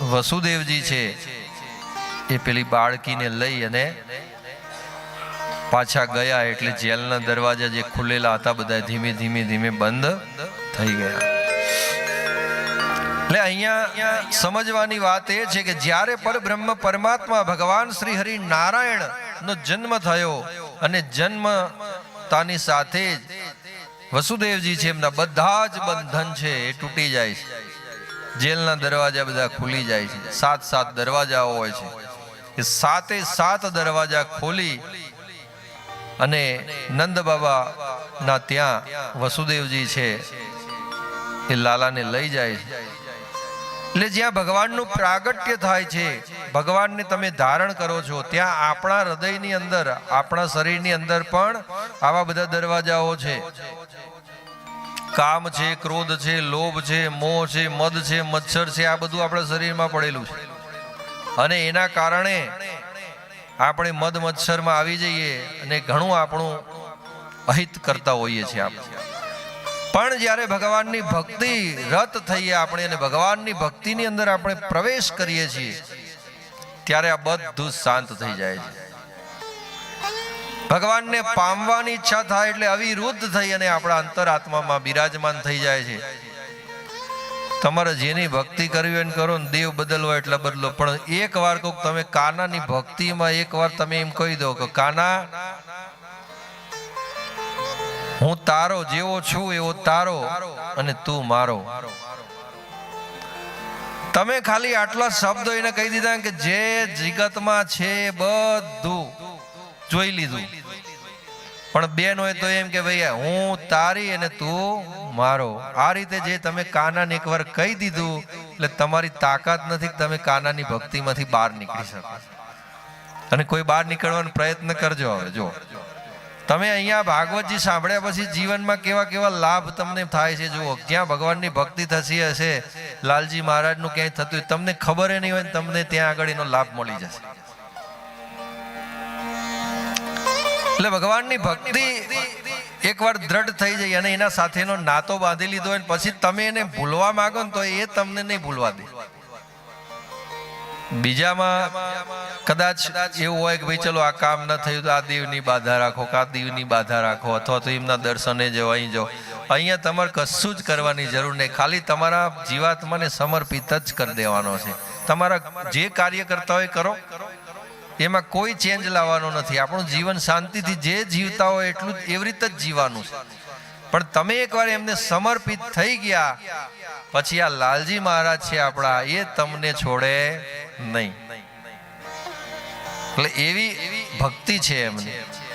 વસુદેવજી છે, એ પેલી બાળકીને લઈ અને પાછા ગયા એટલે જેલના દરવાજા જે ખુલેલા હતા બધા ધીમે ધીમે ધીમે બંધ થઈ ગયા. એટલે અહીંયા સમજવાની વાત એ છે કે જ્યારે પરબ્રહ્મ પરમાત્મા ભગવાન શ્રી હરિ નારાયણ નો જન્મ થયો અને જન્મ તાની સાથે જ વસુદેવજી છે, એમના બધા જ બંધન છે, એ તૂટી જાય છે. જેલના દરવાજા બધા ખુલી જાય છે. સાત સાત દરવાજાઓ હોય છે. એ સાતે સાત દરવાજા ખોલી અને નંદ બાબા ના ત્યાં વસુદેવજી છે એ લાલાને લઈ જાય છે. એટલે જ્યાં ભગવાનનું પ્રાગટ્ય થાય છે, ભગવાનને તમે ધારણ કરો છો, ત્યાં આપણા હૃદયની અંદર, આપણા શરીરની અંદર પણ આવા બધા દરવાજાઓ છે. કામ છે, ક્રોધ છે, લોભ છે, મોહ છે, મદ છે, મચ્છર છે, આ બધું આપણા શરીરમાં પડેલું છે. અને એના કારણે આપણે મદ મચ્છરમાં આવી જઈએ અને ઘણું આપણું અહિત કરતા હોઈએ છીએ આપણે પણ જ્યારે ભગવાનની ભક્તિ રત થઈએ આપણે અને ભગવાનની ભક્તિની અંદર આપણે પ્રવેશ કરીએ છીએ, ત્યારે આ બધું શાંત થઈ જાય છે. ભગવાનને પામવાની ઈચ્છા થાય એટલે અવિરુદ્ધ થઈ અને આપણા અંતરાત્મામાં બિરાજમાન થઈ જાય છે. તમારે જેની ભક્તિ કરવી હોય કરો ને દેવ બદલવો એટલે બદલો. પણ એક વાર કહું તમે કાનાની ભક્તિમાં એક વાર તમે એમ કહી દો કે, કાના, હું તારો જેવો છું, એવો તારો અને તું મારો. તમે ખાલી આટલા શબ્દો એને કહી દીધા કે, જે જગતમાં છે બધું જોઈ લીધું. પણ બેન હોય તો એમ કે ભાઈ હું તારી અને તું મારો. આ રીતે જે તમે કાનાને એકવાર કહી દીધું, એટલે તમારી તાકાત નથી કે તમે કાનાની ભક્તિમાંથી બહાર નીકળી શકો. અને કોઈ બહાર નીકળવાનો પ્રયત્ન કરજો હવે જો તમે અહીંયા ભાગવતજી સાંભળ્યા પછી જીવનમાં કેવા કેવા લાભ તમને થાય છે, જુઓ. જ્યાં ભગવાનની ભક્તિ થતી હશે, લાલજી મહારાજનું ક્યાંય થતું હોય, તમને ખબર નહીં હોય તમને ત્યાં આગળ એનો લાભ મળી જશે. એટલે ભગવાનની ભક્તિ એકવાર દ્રઢ થઈ જાય અને એના સાથેનો નાતો બાંધી લીધો હોય પછી તમે એને ભૂલવા માંગો ને તો એ તમને નહીં ભૂલવા દે. બીજામાં કદાચ એવું હોય કે ભાઈ ચલો આ કામ ન થયું તો આ દેવની બાધા રાખો, કે આ દેવની બાધા રાખો, અથવા તો એમના દર્શને જાઓ, અહીં જાઓ. અહીંયા તમારે કશું જ કરવાની જરૂર નહીં. ખાલી તમારા જીવાત્માને સમર્પિત જ કરી દેવાનો છે. તમારા જે કાર્ય કરતા હોય કરો. એમાં કોઈ ચેન્જ લાવવાનો નથી. આપણું જીવન શાંતિથી જે જીવતા હોય એટલું એવી રીતે જ જીવવાનું છે. પણ તમે એકવાર એમને સમર્પિત થઈ ગયા, પછી આ લાલજી મહારાજ છે આપણા, એ તમને છોડે નહીં. એટલે એવી ભક્તિ છે એમની.